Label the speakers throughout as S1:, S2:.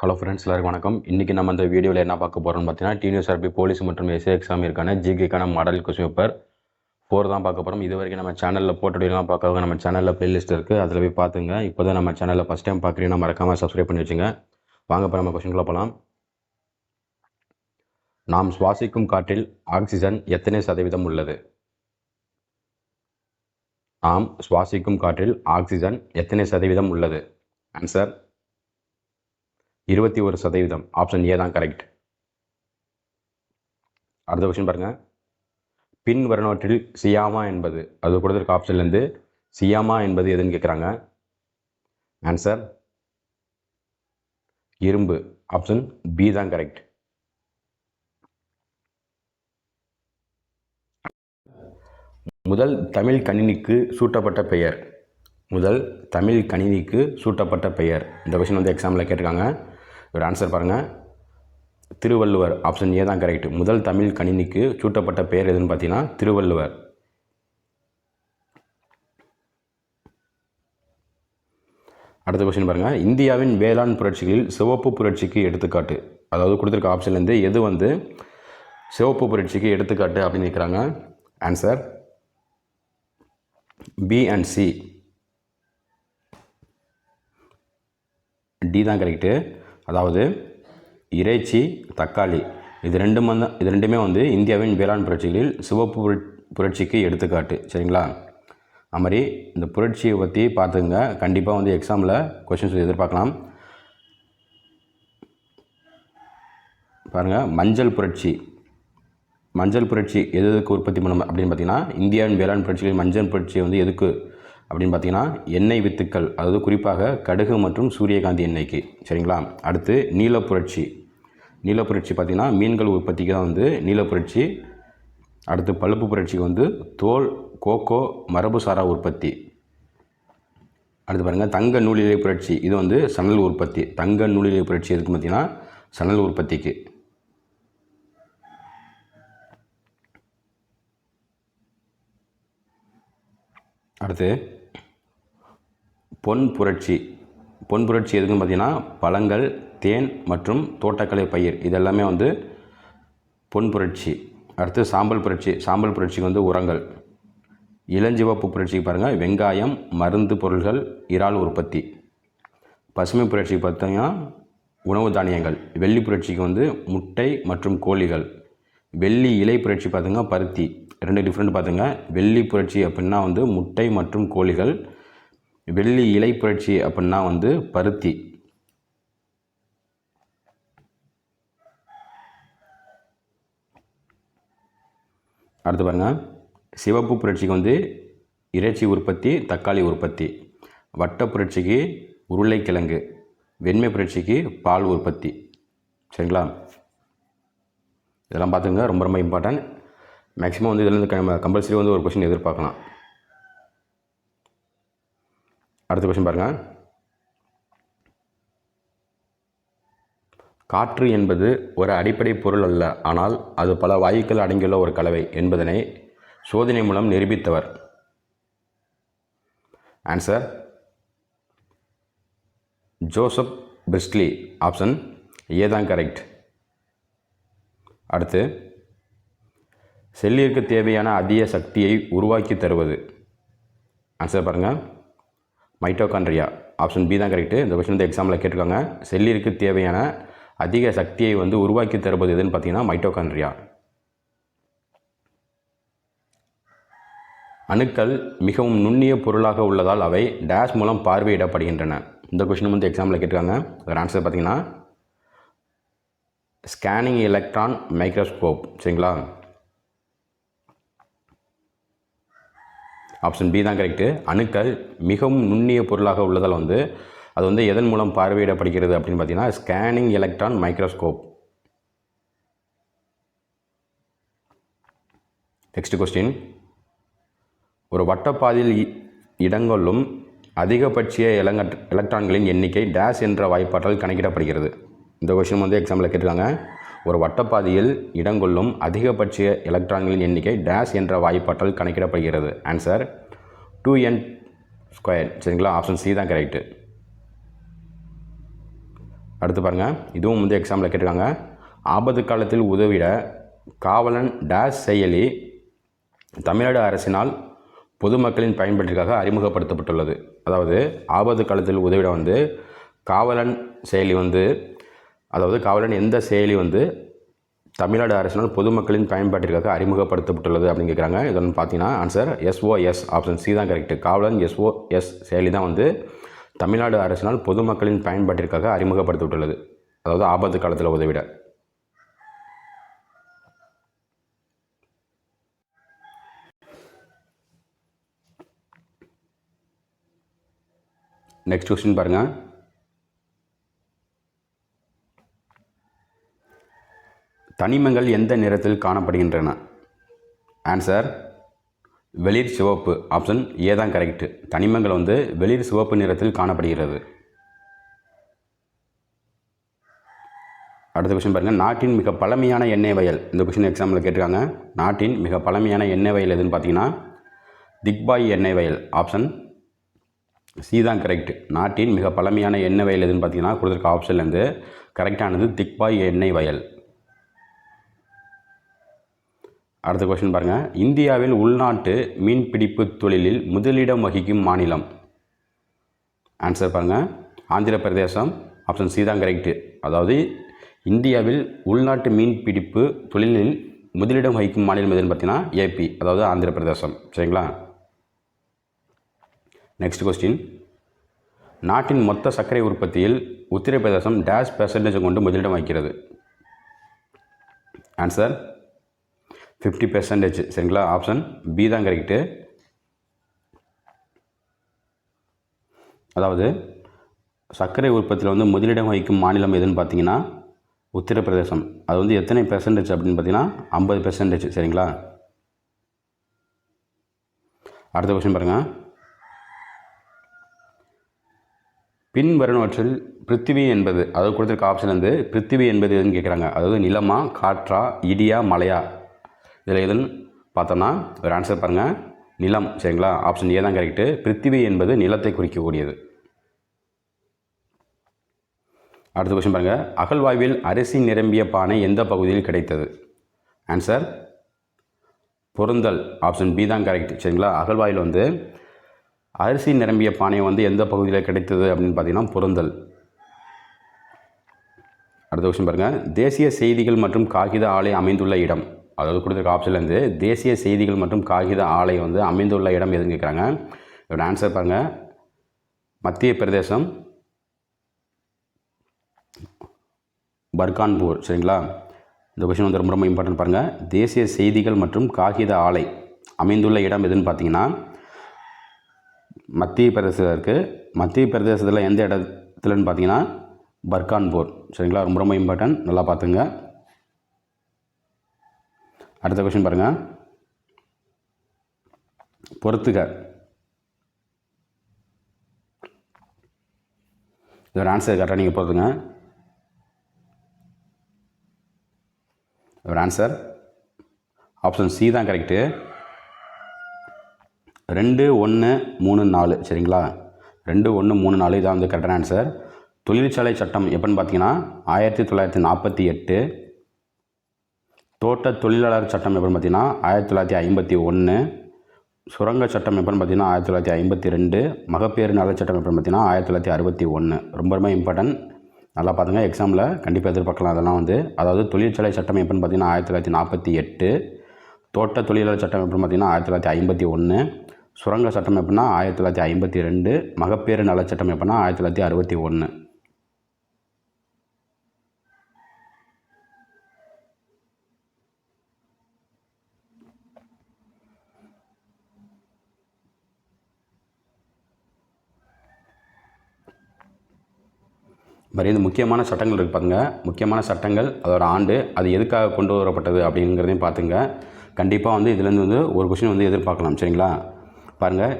S1: Hello friends எல்லாருக்கும் வணக்கம். இன்றைக்கி நம்ம இந்த வீடியோவில் என்ன பார்க்க போகிறோம்னு பார்த்தீங்கன்னா டிஎன்எஸ்ஆர்பி போலீஸ் மற்றும் எஸ்ஏ எக்ஸாமிற்கான ஜிகேக்கான மாடல் கொஸ்டின் பேப்பர் ஃபோர் தான் பார்க்க போகிறோம் இது வரைக்கும் நம்ம சேனலில் போட்டோலாம் பார்க்கறவங்க நம்ம சேனலில் பிளேலிஸ்ட் இருக்குது அதில் போய் பார்த்துங்க. இப்போ தான் நம்ம சேனலில் ஃபஸ்ட் டைம் பார்க்குறீங்கன்னா மறக்காமல் சப்ஸ்கிரைப் பண்ணி வச்சுங்க. வாங்க இப்போ நம்ம கொஸ்டின்குள்ளே போகலாம் நாம் சுவாசிக்கும் காற்றில் ஆக்சிஜன் எத்தனை சதவீதம் உள்ளது? நாம் சுவாசிக்கும் காற்றில் ஆக்சிஜன் எத்தனை சதவீதம் உள்ளது? ஆன்சர் இருபத்தி ஒரு சதவீதம். ஆப்ஷன் ஏ தான் கரெக்ட் அடுத்த கொஸ்டின் பாருங்க. பின் வருணவற்றில் சியாமா என்பது. அது கொடுத்துருக்க ஆப்ஷன்லேருந்து சியாமா என்பது எதுன்னு கேட்குறாங்க ஆன்சர் இரும்பு. ஆப்ஷன் பி தான் கரெக்ட் முதல் தமிழ் கணினிக்கு சூட்டப்பட்ட பெயர். முதல் தமிழ் கணினிக்கு சூட்டப்பட்ட பெயர். இந்த கொஷின் வந்து எக்ஸாமில் கேட்டிருக்காங்க. ஒரு ஆன்சர் பாருங்கள் திருவள்ளுவர் ஆப்ஷன் ஏ தான் கரெக்ட் முதல் தமிழ் கணினிக்கு சூட்டப்பட்ட பெயர் எதுன்னு பார்த்தீங்கன்னா திருவள்ளுவர். அடுத்த கொஸ்டின் பாருங்கள் இந்தியாவின் வேளாண் புரட்சிகளில் சிவப்பு புரட்சிக்கு எடுத்துக்காட்டு. அதாவது கொடுத்துருக்க ஆப்ஷன்லேருந்து எது வந்து சிவப்பு புரட்சிக்கு எடுத்துக்காட்டு அப்படின்னு கேட்குறாங்க answer B and C D தான் கரெக்டு அதாவது இறைச்சி தக்காளி இது ரெண்டு மந்த இது ரெண்டுமே வந்து இந்தியாவின் வேளாண் புரட்சிகளில் சிவப்பு புரட்சிக்கு எடுத்துக்காட்டு. சரிங்களா? அது மாதிரி இந்த புரட்சியை பற்றி பார்த்துங்க கண்டிப்பாக வந்து எக்ஸாமில் கொஷின்ஸ் எதிர்பார்க்கலாம். பாருங்கள் மஞ்சள் புரட்சி. மஞ்சள் புரட்சி எது எதுக்கு உற்பத்தி பண்ணணும் அப்படின்னு பார்த்தீங்கன்னா இந்தியாவின் வேளாண் புரட்சிகளில் மஞ்சள் புரட்சி வந்து எதுக்கு அப்படின்னு பார்த்தீங்கன்னா எண்ணெய் வித்துக்கள் அதாவது குறிப்பாக கடுகு மற்றும் சூரியகாந்தி எண்ணெய்க்கு சரிங்களா? அடுத்து நீலப்புரட்சி. நீலப்புரட்சி புரட்சி பார்த்திங்கன்னா மீன்கள் உற்பத்திக்கு தான் வந்து நீலப்புரட்சி. அடுத்து பழுப்பு புரட்சிக்கு வந்து தோல் கோகோ மரபுசாரா உற்பத்தி. அடுத்து பாருங்கள் தங்க நூலிலை புரட்சி. இது வந்து சணல் உற்பத்தி. தங்க நூலிலை புரட்சி எதுக்கு பார்த்தீங்கன்னா சணல் உற்பத்திக்கு. அடுத்து பொன் புரட்சி. பொன் புரட்சி எதுக்குன்னு பார்த்தீங்கன்னா பழங்கள் தேன் மற்றும் தோட்டக்கலை பயிர். இதெல்லாமே வந்து பொன் புரட்சி. அடுத்து சாம்பல் புரட்சி. சாம்பல் புரட்சிக்கு வந்து உரங்கள். இளஞ்சிவப்பு புரட்சிக்கு பாருங்கள் வெங்காயம் மருந்து பொருள்கள் இறால் உற்பத்தி. பசுமை புரட்சிக்கு பார்த்தீங்கன்னா உணவு தானியங்கள். வெள்ளி புரட்சிக்கு வந்து முட்டை மற்றும் கோழிகள். வெள்ளி இலை புரட்சி பார்த்துங்க பருத்தி. ரெண்டு டிஃப்ரெண்ட் பார்த்துங்க. வெள்ளி புரட்சி அப்படின்னா வந்து முட்டை மற்றும் கோழிகள். வெள்ளி இலை புரட்சி அப்படின்னா வந்து பருத்தி. அடுத்து பாருங்கள் சிவப்பு புரட்சிக்கு வந்து இறைச்சி உற்பத்தி தக்காளி உற்பத்தி. வட்ட புரட்சிக்கு உருளைக்கிழங்கு வெண்மை புரட்சிக்கு பால் உற்பத்தி. சரிங்களா? இதெல்லாம் பார்த்துங்க ரொம்ப ரொம்ப இம்பார்ட்டன்ட் மேக்ஸிமம் வந்து இதில் கம்பல்சரி வந்து ஒரு கொஷின் எதிர்பார்க்கலாம். அடுத்த கொஷின் பாருங்கள் காற்று என்பது ஒரு அடிப்படை பொருள் அல்ல ஆனால் அது பல வாயுக்கள் அடங்கியுள்ள ஒரு கலவை என்பதனை சோதனை மூலம் நிரூபித்தவர். Answer Joseph Priestley option A தான் கரெக்ட் அடுத்து செல்லிற்கு தேவையான அதிக சக்தியை உருவாக்கி தருவது. ஆன்சர் பாருங்கள் மைட்டோகான்ட்ரியா ஆப்ஷன் பி தான் கரெக்டு இந்த கொஸ்டின் வந்து எக்ஸாமில் கேட்டிருக்காங்க. செல்லிற்கு தேவையான அதிக சக்தியை வந்து உருவாக்கி தருவது எதுன்னு பார்த்தீங்கன்னா மைட்டோகான்ட்ரியா அணுக்கள் மிகவும் நுண்ணிய பொருளாக உள்ளதால் அவை டேஷ் மூலம் பார்வையிடப்படுகின்றன. இந்த கொஷின் வந்து எக்ஸாமில் கேட்டிருக்காங்க. அதோட ஆன்சர் பார்த்தீங்கன்னா ஸ்கேனிங் எலக்ட்ரான் மைக்ரோஸ்கோப் சரிங்களா? ஆப்ஷன் பி தான் கரெக்டு அணுக்கள் மிகவும் நுண்ணிய பொருளாக உள்ளதால் வந்து அது வந்து எதன் மூலம் பார்வையிடப்படுகிறது அப்படின்னு பார்த்தீங்கன்னா scanning electron microscope next question ஒரு வட்டப்பாதையில் இ- இடங்கொள்ளும் அதிகபட்ச எலங்கட் எலக்ட்ரான்களின் எண்ணிக்கை டேஷ் என்ற வாய்ப்பாட்டால் கணக்கிடப்படுகிறது. இந்த கொஸ்டின் வந்து எக்ஸாம்பிளில் கேட்டிருக்காங்க. ஒரு வட்டப்பாதையில் இடங்கொள்ளும் அதிகபட்ச எலக்ட்ரான்களின் எண்ணிக்கை டேஷ் என்ற வாய்ப்பாட்டால் கணக்கிடப்படுகிறது. ஆன்சர் டூ என் ஸ்கொயர் சரிங்களா? ஆப்ஷன் சி தான் கரெக்டு அடுத்து பாருங்கள் இதுவும் வந்து எக்ஸாம்பிள் கேட்டிருக்காங்க. ஆபத்து காலத்தில் உதவிட காவலன் டேஷ் செயலி தமிழ்நாடு அரசினால் பொதுமக்களின் பயன்பாட்டிற்காக அறிமுகப்படுத்தப்பட்டுள்ளது. அதாவது ஆபத்து காலத்தில் உதவிட வந்து காவலன் செயலி வந்து அதாவது காவலன் எந்த செயலி வந்து தமிழ்நாடு அரசினால் பொதுமக்களின் பயன்பாட்டிற்காக அறிமுகப்படுத்தப்பட்டுள்ளது அப்படின்னு கேட்குறாங்க. இது வந்து பார்த்தீங்கன்னா ஆன்சர் எஸ்ஓஎஸ் ஆப்ஷன் சி தான் கரெக்ட் காவலன் எஸ்ஓஎஸ் செயலி தான் வந்து தமிழ்நாடு அரசினால் பொதுமக்களின் பயன்பாட்டிற்காக அறிமுகப்படுத்தப்பட்டுள்ளது. அதாவது ஆபத்து காலத்தில் உதவிட. நெக்ஸ்ட் கொஸ்டின் பாருங்கள் தனிமங்கள் எந்த நிறத்தில் காணப்படுகின்றன? ஆன்சர் வெளிர் சிவப்பு. ஆப்ஷன் ஏ தான் கரெக்ட் தனிமங்கள் வந்து வெளிர் சிவப்பு நிறத்தில் காணப்படுகிறது. அடுத்த கொஷின் பாருங்கள் நாட்டின் மிக பழமையான எண்ணெய் வயல். இந்த கொஷின் எக்ஸாம்பிள் கேட்டிருக்காங்க. நாட்டின் மிக பழமையான எண்ணெய் வயல் எதுன்னு பார்த்தீங்கன்னா திக்பாய் எண்ணெய் வயல். ஆப்ஷன் சி தான் கரெக்ட் நாட்டின் மிக பழமையான எண்ணெய் வயல் எதுன்னு பார்த்தீங்கன்னா கொடுத்துருக்க ஆப்ஷன்லேருந்து கரெக்டானது திக்பாய் எண்ணெய் வயல். அடுத்த கொஸ்டின் பாருங்கள் இந்தியாவில் உள்நாட்டு மீன்பிடிப்பு தொழிலில் முதலிடம் வகிக்கும் மாநிலம். ஆன்சர் பாருங்கள் ஆந்திர பிரதேசம் ஆப்ஷன் சி தான் கரெக்டு அதாவது இந்தியாவில் உள்நாட்டு மீன்பிடிப்பு தொழிலில் முதலிடம் வகிக்கும் மாநிலம் எதுன்னு பார்த்தீங்கன்னா ஏபி அதாவது ஆந்திர பிரதேசம் சரிங்களா? நெக்ஸ்ட் கொஸ்டின் நாட்டின் மொத்த சர்க்கரை உற்பத்தியில் உத்தரப்பிரதேசம் டேஷ் பெர்சன்டேஜ் கொண்டு முதலிடம் வகிக்கிறது. ஆன்சர் ஃபிஃப்டி பெர்சன்டேஜ் சரிங்களா? ஆப்ஷன் பி தான் கரெக்டு அதாவது சர்க்கரை உற்பத்தியில் வந்து முதலிடம் வகிக்கும் மாநிலம் எதுன்னு பார்த்தீங்கன்னா உத்தரப்பிரதேசம். அது வந்து எத்தனை பெர்சன்டேஜ் அப்படின்னு பார்த்தீங்கன்னா ஐம்பது பெர்சன்டேஜ் சரிங்களா? அடுத்த கொஸ்டின் பாருங்கள் பின் வருணவற்றில் பிருத்திவி என்பது அதாவது கொடுத்துருக்க ஆப்ஷன் வந்து பிருத்திவி என்பது எதுன்னு கேட்குறாங்க அதாவது நிலமா காற்றா இடியா மலையா? இதில் எதுன்னு பார்த்தோன்னா ஒரு ஆன்சர் பாருங்கள் நிலம் சரிங்களா? ஆப்ஷன் ஏ தான் கரெக்டு பிருத்திவி என்பது நிலத்தை குறிக்கக்கூடியது. அடுத்த கொஸ்டின் பாருங்கள் அகழ்வாய்வில் அரிசி நிரம்பிய பானை எந்த பகுதியில் கிடைத்தது? ஆன்சர் பொருந்தல் ஆப்ஷன் பி தான் கரெக்ட் சரிங்களா? அகழ்வாயில் வந்து அரிசி நிரம்பிய பானை வந்து எந்த பகுதியில் கிடைத்தது அப்படின்னு பார்த்தீங்கன்னா பொருந்தல். அடுத்த கொஸ்டின் பாருங்கள் தேசிய செய்திகள் மற்றும் காகித ஆலை அமைந்துள்ள இடம். அதாவது கொடுத்துருக்க ஆப்ஷன்லேருந்து தேசிய செய்திகள் மற்றும் காகித ஆலை வந்து அமைந்துள்ள இடம் எதுன்னு கேட்குறாங்க. இதோட ஆன்சர் பாருங்கள் மத்திய பிரதேசம் பர்கான்பூர் சரிங்களா? இந்த கொஷின் வந்து ரொம்ப ரொம்ப இம்பார்ட்டன்ட் பாருங்கள் தேசிய செய்திகள் மற்றும் காகித ஆலை அமைந்துள்ள இடம் எதுன்னு பார்த்தீங்கன்னா மத்திய பிரதேசத்தில் இருக்குது மத்திய பிரதேசத்தில் எந்த இடத்துலன்னு பார்த்தீங்கன்னா பர்கான்பூர் சரிங்களா? ரொம்ப ரொம்ப இம்பார்ட்டன்ட் நல்லா பார்த்துங்க. அடுத்த கொஷின் பாருங்கள் பொறுத்துக. இதோட ஆன்சர் கரெக்டாக நீங்கள் பொறுத்துங்க. இதோட ஆன்சர் ஆப்ஷன் சி தான் கரெக்டு ரெண்டு ஒன்று மூணு நாலு. சரிங்களா? ரெண்டு ஒன்று மூணு நாலு இதான் வந்து கரெக்டான ஆன்சர் தொழிற்சாலை சட்டம் எப்படின்னு பார்த்தீங்கன்னா ஆயிரத்தி தொள்ளாயிரத்தி நாற்பத்தி எட்டு தோட்ட தொழிலாளர் சட்டம் எப்போன்னு பார்த்தீங்கன்னா ஆயிரத்தி தொள்ளாயிரத்தி ஐம்பத்தி ஒன்று சுரங்க சட்டம் எப்படின்னு பார்த்தீங்கன்னா ஆயிரத்தி தொள்ளாயிரத்தி ஐம்பத்தி ரெண்டு. மகப்பேறு நல சட்டம் எப்படின்னு பார்த்தீங்கன்னா ஆயிரத்தி தொள்ளாயிரத்தி அறுபத்தி ஒன்று ரொம்ப ரொம்ப இம்பார்ட்டன்ட் நல்லா பார்த்துங்க எக்ஸாமில் கண்டிப்பாக எதிர்பார்க்கலாம் அதெல்லாம் வந்து. அதாவது தொழிற்சாலை சட்டம் எப்படின்னு பார்த்தீங்கன்னா ஆயிரத்தி தொள்ளாயிரத்தி நாற்பத்தி எட்டு. தோட்ட தொழிலாளர் சட்டம் எப்படின்னு பார்த்தீங்கன்னா ஆயிரத்தி தொள்ளாயிரத்தி ஐம்பத்தி ஒன்று சுரங்க சட்டம் எப்படின்னா ஆயிரத்தி தொள்ளாயிரத்தி ஐம்பத்தி ரெண்டு. மகப்பேறு நலச்சட்டம் எப்படின்னா ஆயிரத்தி தொள்ளாயிரத்தி அறுபத்தி ஒன்று மாதிரி இந்த முக்கியமான சட்டங்கள் இருக்குது பாருங்க. முக்கியமான சட்டங்கள் அதோட ஆண்டு அது எதுக்காக கொண்டு வரப்பட்டது அப்படிங்கிறதையும் பார்த்துங்க. கண்டிப்பாக வந்து இதுலேருந்து வந்து ஒரு கொஷின் வந்து எதிர்பார்க்கலாம் சரிங்களா? பாருங்கள்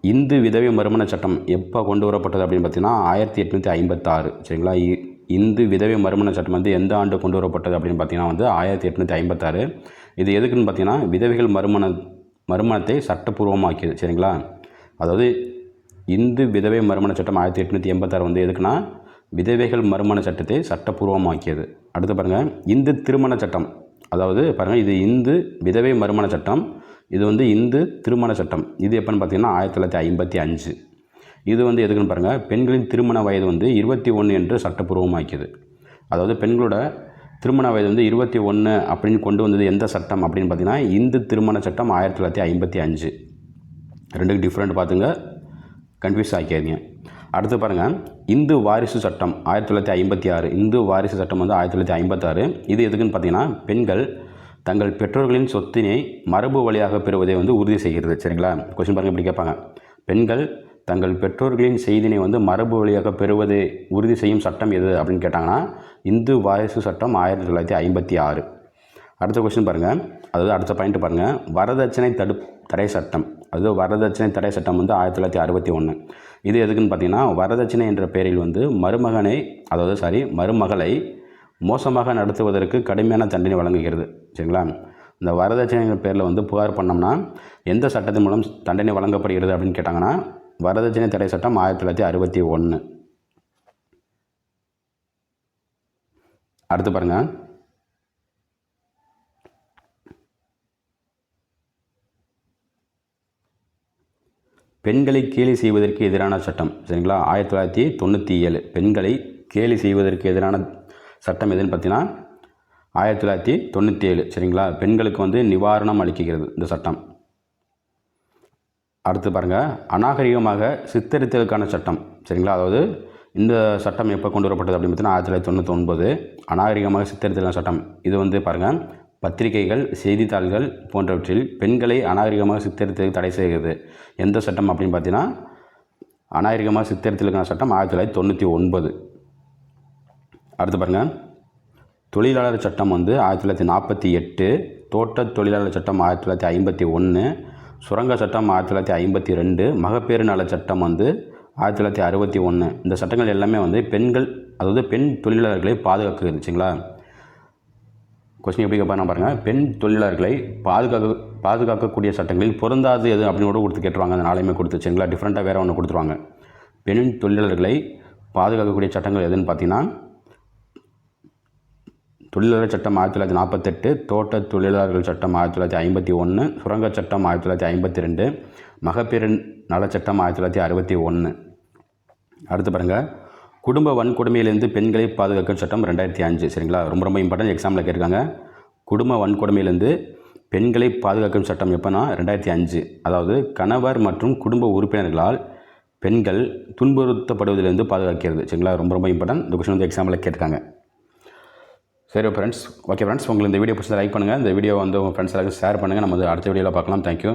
S1: இந்து விதவை மறுமண சட்டம் எப்போ கொண்டு வரப்பட்டது அப்படின்னு பார்த்தீங்கன்னா ஆயிரத்தி எட்நூற்றி ஐம்பத்தாறு சரிங்களா? இ- இந்து விதவை மறுமண சட்டம் வந்து எந்த ஆண்டு கொண்டு வரப்பட்டது அப்படின்னு பார்த்தீங்கன்னா வந்து ஆயிரத்தி எட்நூற்றி ஐம்பத்தாறு. இது எதுக்குன்னு பார்த்தீங்கன்னா விதவைகள் மறுமண மறுமணத்தை சட்டப்பூர்வமாக்கியது சரிங்களா? அதாவது இந்து விதவை மறுமண சட்டம் ஆயிரத்தி எட்நூற்றி எண்பத்தாறு வந்து எதுக்குன்னா விதவைகள் மறுமண சட்டத்தை சட்டப்பூர்வமாக்கியது அடுத்து பாருங்கள் இந்து திருமண சட்டம். அதாவது பாருங்கள் இது இந்து விதவை மறுமண சட்டம் இது வந்து இந்து திருமண சட்டம். இது எப்போன்னு பார்த்தீங்கன்னா ஆயிரத்தி தொள்ளாயிரத்தி ஐம்பத்தி அஞ்சு. இது வந்து எதுக்குன்னு பாருங்கள் பெண்களின் திருமண வயது வந்து இருபத்தி ஒன்று என்று சட்டப்பூர்வமாக்கியது அதாவது பெண்களோட திருமண வயது வந்து இருபத்தி ஒன்று அப்படின்னு கொண்டு வந்தது எந்த சட்டம் அப்படின்னு பார்த்தீங்கன்னா இந்து திருமண சட்டம் ஆயிரத்தி தொள்ளாயிரத்தி ஐம்பத்தி அஞ்சு. ரெண்டுக்கு டிஃப்ரெண்ட் பார்த்துங்க கன்ஃபியூஸ் ஆக்கியாதீங்க. அடுத்து பாருங்கள் இந்து வாரிசு சட்டம் ஆயிரத்தி தொள்ளாயிரத்தி ஐம்பத்தி ஆறு இந்து வாரிசு சட்டம் வந்து ஆயிரத்தி தொள்ளாயிரத்தி ஐம்பத்தாறு இது எதுக்குன்னு பார்த்தீங்கன்னா பெண்கள் தங்கள் பெற்றோர்களின் சொத்தினை மரபு வழியாக பெறுவதை வந்து உறுதி செய்கிறது. சரிங்களா? கொஸ்டின் பாருங்கள் இப்படி கேட்பாங்க. பெண்கள் தங்கள் பெற்றோர்களின் செய்தினை வந்து மரபு வழியாக பெறுவதை உறுதி செய்யும் சட்டம் எது அப்படின்னு கேட்டாங்கன்னா இந்து வாரிசு சட்டம் ஆயிரத்தி தொள்ளாயிரத்தி ஐம்பத்தி ஆறு. அடுத்த கொஸ்டின் பாருங்கள் அதாவது அடுத்த பாயிண்ட் பாருங்கள் வரதட்சணை தடு தடை சட்டம். அதாவது வரதட்சணை தடை சட்டம் வந்து ஆயிரத்தி தொள்ளாயிரத்தி அறுபத்தி ஒன்று இது எதுக்குன்னு பார்த்தீங்கன்னா வரதட்சணை என்ற பெயரில் வந்து மருமகனை அதாவது சாரி மருமகளை மோசமாக நடத்துவதற்கு கடுமையான தண்டனை வழங்குகிறது. சரிங்களா? இந்த வரதட்சணை என்ற பேரில் வந்து புகார் பண்ணோம்னா எந்த சட்டத்தின் மூலம் தண்டனை வழங்கப்படுகிறது அப்படின்னு கேட்டாங்கன்னா வரதட்சணை தடை சட்டம் ஆயிரத்தி தொள்ளாயிரத்தி அறுபத்தி ஒன்று அடுத்து பாருங்கள் பெண்களை கேலி செய்வதற்கு எதிரான சட்டம் சரிங்களா? ஆயிரத்தி தொள்ளாயிரத்தி தொண்ணூற்றி ஏழு பெண்களை கேலி செய்வதற்கு எதிரான சட்டம் எதுன்னு பார்த்தீங்கன்னா ஆயிரத்தி தொள்ளாயிரத்தி தொண்ணூற்றி ஏழு சரிங்களா? பெண்களுக்கு வந்து நிவாரணம் அளிக்கிறது இந்த சட்டம். அடுத்து பாருங்கள் அநாகரிகமாக சித்தரித்தலுக்கான சட்டம் சரிங்களா? அதாவது இந்த சட்டம் எப்போ கொண்டு வரப்பட்டது அப்படின்னு பார்த்தீங்கன்னா ஆயிரத்தி தொள்ளாயிரத்தி தொண்ணூற்றி ஒன்பது அநாகரிகமாக சித்தரித்தலான சட்டம். இது வந்து பாருங்கள் பத்திரிகைகள் செய்தித்தாள்கள் போன்றவற்றில் பெண்களை அநாகரிகமாக சித்தரித்தது தடை செய்கிறது. எந்த சட்டம் அப்படின்னு பார்த்தீங்கன்னா அநாகரிகமாக சித்தரித்தலுக்கான சட்டம் ஆயிரத்தி தொள்ளாயிரத்தி தொண்ணூற்றி ஒன்பது. அடுத்து பாருங்கள் தொழிலாளர் சட்டம் வந்து ஆயிரத்தி தொள்ளாயிரத்தி நாற்பத்தி எட்டு தோட்ட தொழிலாளர் சட்டம் ஆயிரத்தி தொள்ளாயிரத்தி ஐம்பத்தி ஒன்று சுரங்க சட்டம் ஆயிரத்தி தொள்ளாயிரத்தி ஐம்பத்தி ரெண்டு மகப்பேறு நல சட்டம் வந்து ஆயிரத்தி தொள்ளாயிரத்தி அறுபத்தி ஒன்று இந்த சட்டங்கள் எல்லாமே வந்து பெண்கள் அதாவது பெண் தொழிலாளர்களை பாதுகாக்குது சரிங்களா? கொஸ்டின் எப்படி கேட்பாங்க பாருங்கள் பெண் தொழிலாளர்களை பாதுகாக்க பாதுகாக்கக்கூடிய சட்டங்களில் பொருந்தாது எது அப்படின்னு கூட கொடுத்து கேட்டுருவாங்க. அந்த நாளையுமே கொடுத்து சரிங்களா டிஃப்ரெண்ட்டாக வேறு ஒன்று கொடுத்துருவாங்க. பெண் தொழிலாளர்களை பாதுகாக்கக்கூடிய சட்டங்கள் எதுன்னு பார்த்தீங்கன்னா தொழிலாளர் சட்டம் ஆயிரத்தி தொள்ளாயிரத்தி நாற்பத்தெட்டு தோட்ட தொழிலாளர்கள் சட்டம் ஆயிரத்தி தொள்ளாயிரத்தி ஐம்பத்தி ஒன்று சுரங்க சட்டம் ஆயிரத்தி தொள்ளாயிரத்தி ஐம்பத்தி ரெண்டு மகப்பேறு நலச்சட்டம் ஆயிரத்தி தொள்ளாயிரத்தி அறுபத்தி ஒன்று அடுத்து பாருங்கள் குடும்ப வன்கொடுமையிலிருந்து பெண்களை பாதுகாக்கும் சட்டம் ரெண்டாயிரத்தி அஞ்சு சரிங்களா? ரொம்ப ரொம்ப இம்பார்ட்டன்ட் எக்ஸாமில் கேட்டிருக்காங்க. குடும்ப வன்கொடுமையிலிருந்து பெண்களை பாதுகாக்கும் சட்டம் எப்போனா ரெண்டாயிரத்தி அஞ்சு. அதாவது கணவர் மற்றும் குடும்ப உறுப்பினர்களால் பெண்கள் துன்புறுத்தப்படுவதிலிருந்து பாதுகாக்கிறது சரிங்களா? ரொம்ப ரொம்ப இம்பார்ட்டன்ட் இந்த கொஸ்டின் வந்து எக்ஸாமில் கேட்டிருக்காங்க. சரி ஃப்ரெண்ட்ஸ் ஓகே ஃப்ரெண்ட்ஸ் உங்களுக்கு இந்த வீடியோ பிடிச்சதை லைக் பண்ணுங்கள் இந்த வீடியோ வந்து உங்கள் ஃப்ரெண்ட்ஸ் எல்லாருக்கும் ஷேர் பண்ணுங்கள் நம்ம அடுத்த வீடியோவில் பார்க்கலாம். தேங்க்யூ